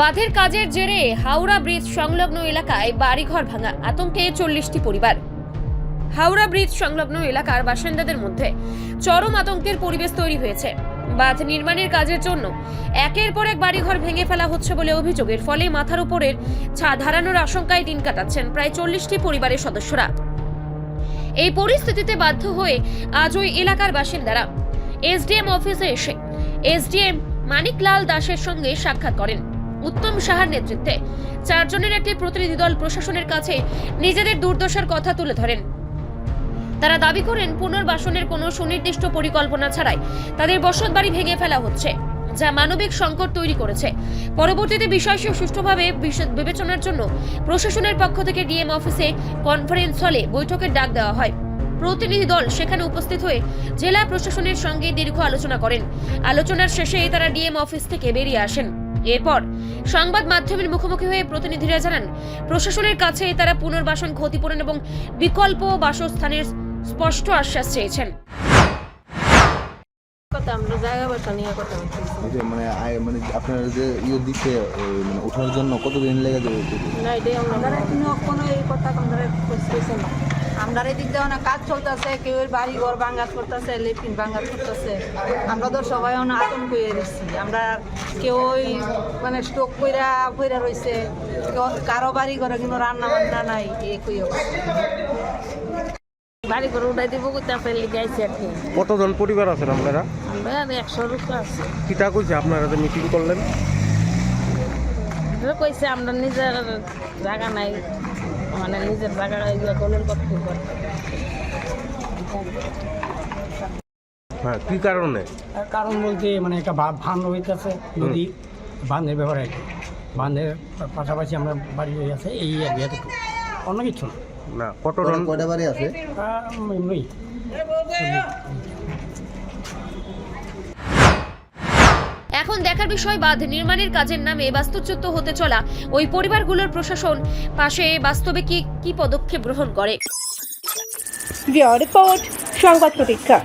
বাঁধের কাজের জেরে হাওড়া ব্রিজ সংলগ্ন এলাকায় বাড়িঘর ভাঙা আতঙ্কে চল্লিশটি পরিবার। হাওড়া ব্রিজ সংলগ্ন এলাকার বাসিন্দাদের মধ্যে চরম আতঙ্কের পরিবেশ তৈরি হয়েছে। বাঁধ নির্মাণের কাজের জন্য একের পর এক বাড়িঘর ভেঙে ফেলা হচ্ছে বলে অভিযোগের ফলে মাথার উপরের ছাদ হারানোর আশঙ্কায় দিন কাটাচ্ছেন প্রায় চল্লিশটি পরিবারের সদস্যরা। এই পরিস্থিতিতে বাধ্য হয়ে আজ ওই এলাকার বাসিন্দারা এসডিএম অফিসে এসে এসডিএম মানিকলাল দাসের সঙ্গে সাক্ষাৎ করেন। উত্তম সাহার নেতৃত্বে চারজনের একটি প্রতিনিধি দল প্রশাসনের কাছে নিজেদের দুর্দশার কথা তুলে ধরেন। তারা দাবি করেন, পুনর্বাসনের কোনো সুনির্দিষ্ট পরিকল্পনা ছাড়াই তাদের বসতবাড়ি ভেঙে ফেলা হচ্ছে, যা মানবিক সংকট তৈরি করেছে। পরবর্তীতে বিষয়টি সুষ্ঠুভাবে বিবেচনার জন্য প্রশাসনের পক্ষ থেকে ডিএম অফিসে কনফারেন্স হলে বৈঠকের ডাক দেওয়া হয়। প্রতিনিধি দল সেখানে উপস্থিত হয়ে জেলা প্রশাসনের সঙ্গে দীর্ঘ আলোচনা করেন। আলোচনার শেষে তারা ডিএম অফিস থেকে বেরিয়ে আসেন। এরপর সংবাদ মাধ্যমের মুখোমুখি হয়ে প্রতিনিধিরা জানান প্রশাসনের কাছে তারা পুনর্বাসন ক্ষতিপূরণ এবং বিকল্প বাসস্থানের স্পষ্ট আশ্বাস চেয়েছেন। আমরা জায়গা বাসা নিয়ে কথা বলছি মানে আয় মানে আপনার যে ইয়ে মানে ওঠার জন্য কতদিন লেগে যাবে? না এটাই আমরা আমরা কোনো কোনো এই কথা আমরা না। আমরা এদিক দিয়ে অনেক কাজ চলতেছে কেউ বাড়ি ঘর বাঙ্গাত করতেছে লেপিন বাঙ্গাত করতেছে। আমরা তো সবাই অনেক আতঙ্ক হয়ে আমরা কেউ ওই মানে স্টোক কইরা কইরা রয়েছে কারও বাড়ি ঘরে কিন্তু রান্না বান্না নাই এই কই অবস্থা। বাড়ি উঠাই দিব কোথাও ফেলে গাইছি আর কি কতজন পরিবার আছেন আপনারা? আমরা একশো রুপে আছে। কিটা কইছে? আপনারা যে মিটিং করলেন? কইছে আমরা নিজের জায়গা নাই। মানে নিজের জায়গা ইয়ে করলেন কত করতে হ্যাঁ কি কারণে? কারণ বলতে মানে একটা বাঁধ হইতেছে নদী বাঁধের ব্যাপারে। আর কি বাঁধের পাশাপাশি আমরা বাড়ি হয়ে আছে এই আর এতটুকু। অন্য কিছু না। না কতজন কয়টা বাড়ি আছে? এমনি। এখন দেখার বিষয় বাঁধ নির্মাণের কাজের নামে বাস্তুচ্যুত হতে চলা ওই পরিবারগুলোর প্রশাসন পাশে বাস্তবে কি কি পদক্ষেপ গ্রহণ করে? রিপোর্ট সংবাদ প্রতীক্ষা।